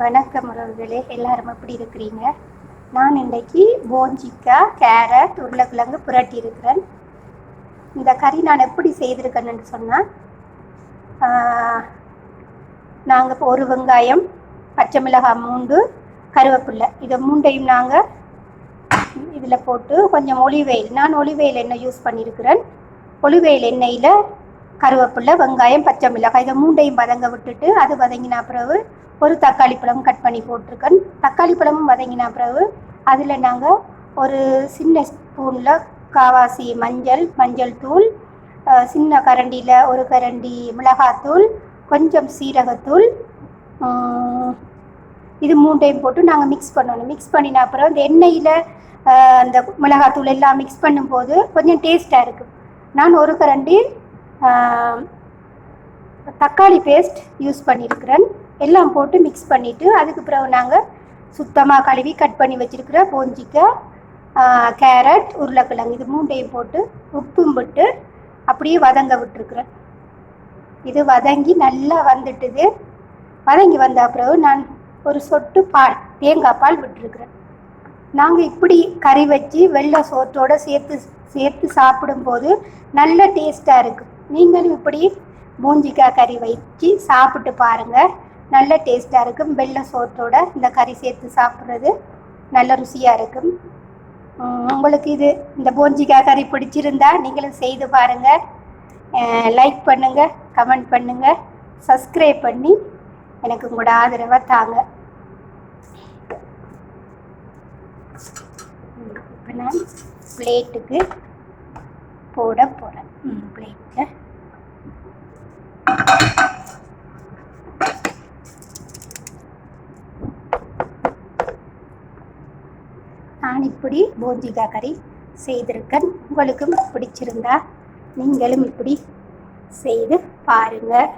வணக்கம் உறவுகளே எல்லாரும் எப்படி இருக்கிறீங்க? நான் இன்றைக்கு போஞ்சிக்காய் கேரட் உருளைக்கிழங்கு புரட்டி இருக்கிறேன் இந்த கறி நான் எப்படி செய்திருக்கேன்னு சொன்னால் நாங்கள் இப்போ ஒரு வெங்காயம் பச்சை மிளகாய் மூண்டு கருவேப்பில்லை இதை மூண்டையும் நாங்கள் இதில் போட்டு கொஞ்சம் ஒலிவெயில் நான் ஒலிவெயில் எண்ணெய் யூஸ் பண்ணியிருக்கிறேன். ஒலிவெயில் எண்ணெயில் கருவேப்பிலை வெங்காயம் பச்சை மிளகாய் இதை மூண்டையும் வதங்க விட்டுட்டு அது வதங்கின பிறகு ஒரு தக்காளி பழம் கட் பண்ணி போட்டிருக்கேன். தக்காளி பழமும் வதங்கின பிறகு அதில் நாங்கள் ஒரு சின்ன ஸ்பூனில் காவாசி மஞ்சள் மஞ்சள் தூள் சின்ன கரண்டியில் ஒரு கரண்டி மிளகாத்தூள் கொஞ்சம் சீரகத்தூள் இது மூண்டையும் போட்டு நாங்கள் மிக்ஸ் பண்ணணும். மிக்ஸ் பண்ணின அப்புறம் இந்த எண்ணெயில் அந்த மிளகாத்தூள் எல்லாம் மிக்ஸ் பண்ணும்போது கொஞ்சம் டேஸ்ட்டாக இருக்குது நான் ஒரு கரண்டி தக்காளி பேஸ்ட் யூஸ் பண்ணியிருக்கிறேன் எல்லாம் போட்டு மிக்ஸ் பண்ணிவிட்டு அதுக்கு பிறகு நாங்கள் சுத்தமாக கழுவி கட் பண்ணி வச்சுருக்கிற போஞ்சிக்காய் கேரட் உருளைக்கிழங்கு இது மூண்டையும் போட்டு உப்பும் விட்டு அப்படியே வதங்க விட்டுருக்குறேன். இது வதங்கி நல்லா வந்துட்டுது. வதங்கி வந்த பிறகு நான் ஒரு சொட்டு பால் தேங்காய் பால் விட்டுருக்குறேன். நாங்கள் இப்படி கறி வச்சு வெள்ளை சோற்றோடு சேர்த்து சேர்த்து சாப்பிடும்போது நல்ல டேஸ்ட்டாக இருக்குது நீங்களும் இப்படி மூஞ்சிக்காய் கறி வச்சு சாப்பிட்டு பாருங்கள் நல்ல டேஸ்ட்டாக இருக்கும். வெள்ளை சோற்றோட இந்த கறி சேர்த்து சாப்பிட்றது நல்ல ருசியாக இருக்கும். உங்களுக்கு இது இந்த பூஞ்சிக்காய் கறி பிடிச்சிருந்தா நீங்களும் செய்து பாருங்கள் லைக் பண்ணுங்கள் கமெண்ட் பண்ணுங்கள் சப்ஸ்கிரைப் பண்ணி எனக்கு உங்களோட ஆதரவை தாங்க. இப்போ நான் பிளேட்டுக்கு போட போகிறேன் பிளேட்டில் நான் இப்படி போஜிகா கறி செய்திருக்கேன். உங்களுக்கும் பிடிச்சிருந்தா நீங்களும் இப்படி செய்து பாருங்கள்